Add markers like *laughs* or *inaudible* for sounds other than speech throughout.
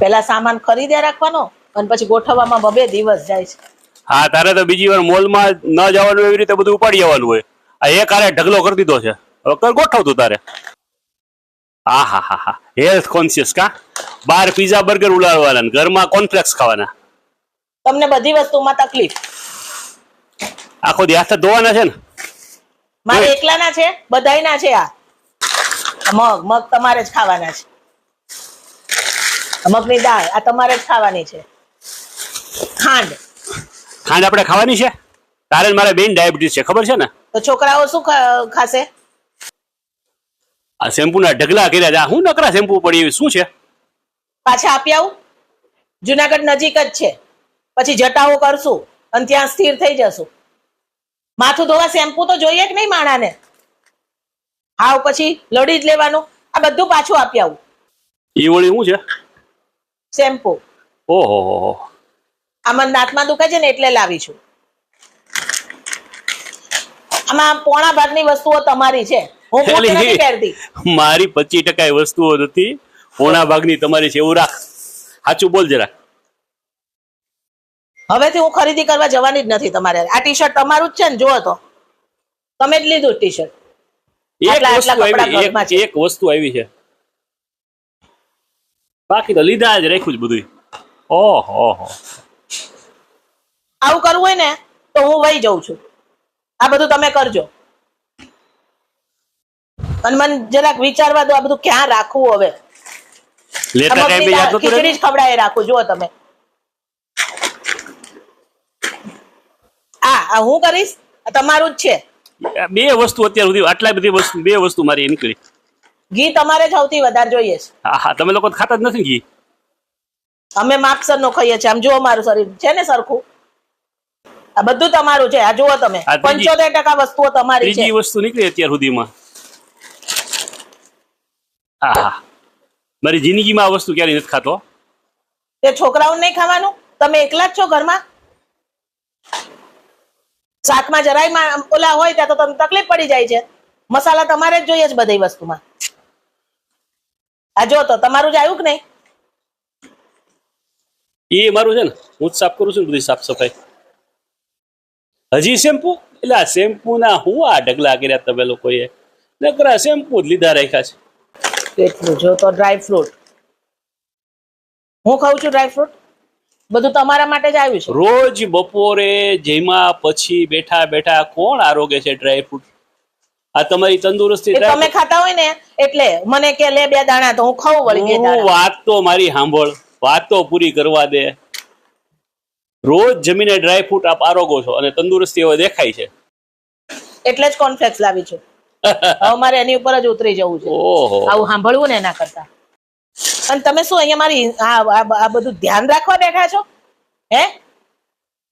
પેલા સામાન ખરીદ્યા રાખવાનો અને પછી ગોઠવવામાં બબે દિવસ જાય છે. હા તારે તો બીજી વાર મોલમાં ન જવાનું એવી રીતે બધું ઉપાડી જવાનું હોય. આ એક હારે ઢગલો કરી દીધો છે. હવે કર ગોઠવતું તારે. હા હા હા હા. હેલ્થ કોન્શિયસ કા? બહાર પીઝા બર્ગર ઉલાડવાના ઘરમાં કોન્ફ્લેક્સ ખાવાના. તમને બધી વસ્તુમાં તકલીફ? આખો દી હાથ ધોવાના છે ને? મારે એકલાના છે બધાયના છે આ. મગ મગ તમારે જ ખાવાના છે. મગની દાળ આ તમારે જ ખાવાની છે. ખાંડ. ખાંડ આપણે ખાવાની છે? કારણ મારા બેન ડાયાબિટીસ છે ખબર છે ને? તો છોકરાઓ શું ખાશે? આ શેમ્પૂના ઢગલા કર્યા છે. હું નકરા શેમ્પુ પડી શું છે? પાછા આપી આવું. જુનાગઢ નજીક જ છે. પછી જટાઓ કરશું અને ત્યાં સ્થિર થઈ જશું. માથું ધોવા શેમ્પુ તો જોઈએ કે નહીં માણાને. હાવ પછી લડી જ લેવાનું. આ બધું પાછું આપી આવું. એ વળી શું છે? શેમ્પુ. ઓહો આમાં દાંતમાં દુખે છે ને એટલે લાવી છું. આમાં પોણા ભાગની વસ્તુઓ તમારી છે. હું પોતે નથી પહેરતી. મારી પચીસ ટકા વસ્તુઓ નથી. પોણા ભાગની તમારી છે. એવું રાખ. સાચું બોલ જરા. હવેથી હું ખરીદી કરવા જવાની જ નથી તમારે. આ ટી શર્ટ તમારું જ છે ને? જુઓ તો. તમે જ લીધું ટી શર્ટ એક વસ્તુ આવી એક એક વસ્તુ આવી છે. બાકી તો લીધા જ રાખ્યું જ બધું ઓહો હો આવું કરવું હોય ને તો હું વહી જઉં છું. આ બધું તમે કરજો. અને મને જરાક વિચારવા દો આ બધું ક્યાં રાખવું હવે? લેતા દાળ નતું ખીચડી જ ખવડાવી રાખું જુઓ તમે. આ હું કરીશ? તમારું જ છે. બે વસ્તુ અત્યાર સુધી આટલા બધી વસ્તુ બે વસ્તુ મારી નીકળી. ઘી તમારે જ સૌથી વધારે જોઈએ છે. હા તમે લોકો ખાતા જ નથી ઘી? અમે માપસર નો ખાઈએ છીએ આમ જુઓ મારું શરીર. છે ને સરખું? આ બધું તમારું છે આ જુઓ તમે. પંચોતેર ટકા વસ્તુઓ તમારી છે. વસ્તુ નીકળી અત્યાર સુધીમાં. હા હા. મારી જિંદગીમાં આ વસ્તુ ક્યારેય નથી ખાતો. તે છોકરાઓને નહીં ખાવાનું? તમે એકલા જ છો ઘરમાં? શાકમાં જરાય ઓલા હોય ત્યાં તો તમને તકલીફ પડી જાય છે. મસાલા તમારે જ જોઈએ છે બધી વસ્તુમાં. આ જો તો તમારું જ આવ્યું કે નહીં? એ મારું છે ને હું જ સાફ કરું છું બધી સાફ સફાઈ. હજી શેમ્પુ? એટલે આ શેમ્પુ ના હું આ ઢગલા કર્યા તમે લોકોએ? નકરા શેમ્પુ જ લીધા રાખ્યા છે. કેટલું જો તો ડ્રાય ફ્રૂટ હું ખાઉં છું ડ્રાય ફ્રૂટ બધું તમારા માટે જ આવ્યું છે? રોજ બપોરે જેમાં પછી બેઠા બેઠા કોણ આરોગે છે ડ્રાય ફ્રૂટ આ તમારી તંદુરસ્તી તમે ખાતા હોય ને એટલે મને કે લે બે દાણા તો હું ખાઉં વળી વાત તો મારી સાંભળ વાત તો પૂરી કરવા દે. રોજ જમીને ડ્રાય ફ્રૂટ આપ આરોગો છો અને તંદુરસ્તી હવે દેખાય છે. એટલે જ કોન્ફ્લેક્સ લાવી છું. *laughs* હવે મારે એની ઉપર જ ઉતરી જવું છે. ઓહો. આવું સાંભળવું ને એના કરતા. અને તમે શું અહીંયા મારી આ બધું ધ્યાન રાખવા બેઠા છો? હે?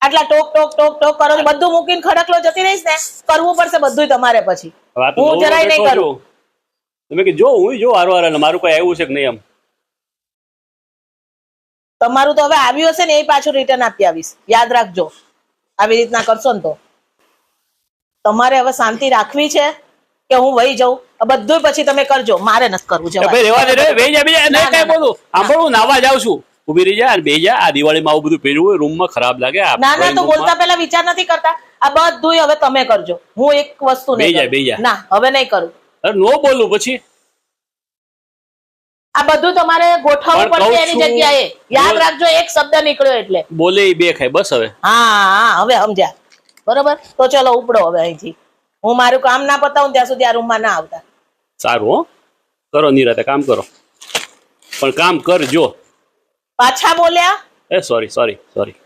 આટલા ટોક ટોક ટોક ટોક કરો બધું મૂકીને ખડકલો જતી રહીશ ને કરવું પડશે બધું તમારે પછી. હું જરાય નહીં કરું. તમે કે જો હું જો હારો હારો મારું કઈ આવ્યું છે કે નહીં એમ? તમારું તો હવે આવ્યું હશે ને એ પાછું રિટર્ન આપી આવીશ. યાદ રાખજો. આવી રીતના કરશો ને તો. તમારે હવે શાંતિ રાખવી છે કે હું વહી જાઉં? બધું પછી તમે કરજો. મારે નથી કરવું છે ભાઈ રેવા દે રે વહી જા બીજા. નહીં કઈ બોલું. સાંભળું નાવા જાઉં છું. ઊભી રહી જાય અને બે જાય. આ દિવાળીમાં આવું બધું પહેર્યું હોય રૂમમાં ખરાબ લાગે. ના ના તો બોલતા પહેલા વિચાર નથી કરતા. આ બધું હવે તમે કરજો. હું એક વસ્તુ નહીં જાય બે જાય. ના હવે નહીં કરું. અરે નો બોલું પછી. આ બધું તમારે ગોઠવવું પડશે એની જગ્યાએ. યાદ રાખજો એક શબ્દ નીકળ્યો એટલે. બોલે બે ખાય બસ હવે. હા હા હવે સમજ્યા. બરોબર? તો ચલો ઉપડો હવે અહીંથી. હું મારું કામ ના પતાવું ત્યાં સુધી આ રૂમમાં ના આવતા. સારું હો. કરો નિરાતે કામ કરો. પણ કામ કરજો. પાછા બોલ્યા? એ સોરી સોરી સોરી